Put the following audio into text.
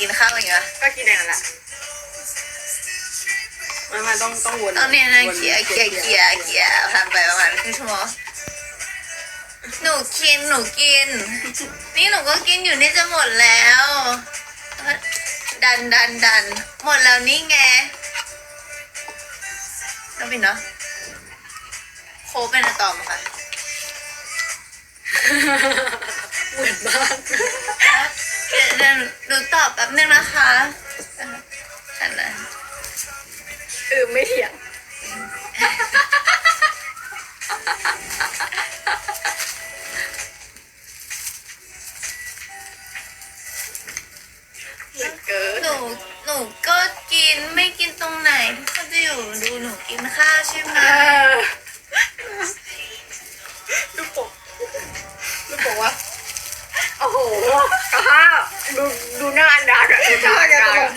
กินข้าวอย่างเงี้ยก็กินอย่างนั้นแหละไม่ไม่ต้องต้องวนตอนเนี้ยนะวนเกียร์เกียร์เกียร์เกียร์ผ่านไปประมาณครึ่งชั่วโมงหนูกินหนูกิน นี่หนูก็กินอยู่นี่จะหมดแล้ว ดันดันดันหมดแล้วนี่ไงน้องปิ่นเนาะโคกเป็นอะตอมค่ะ แป๊บนึงนะคะอันนั้นเออไม่เถียง เหมือนเกินหนูหนูก็กินไม่กินตรงไหนทุกคนจะอยู่ดูหนูกินข้าวใช่ไหม เออ ดูดูหน้าอันดาอะดูหน้าอันดาอะ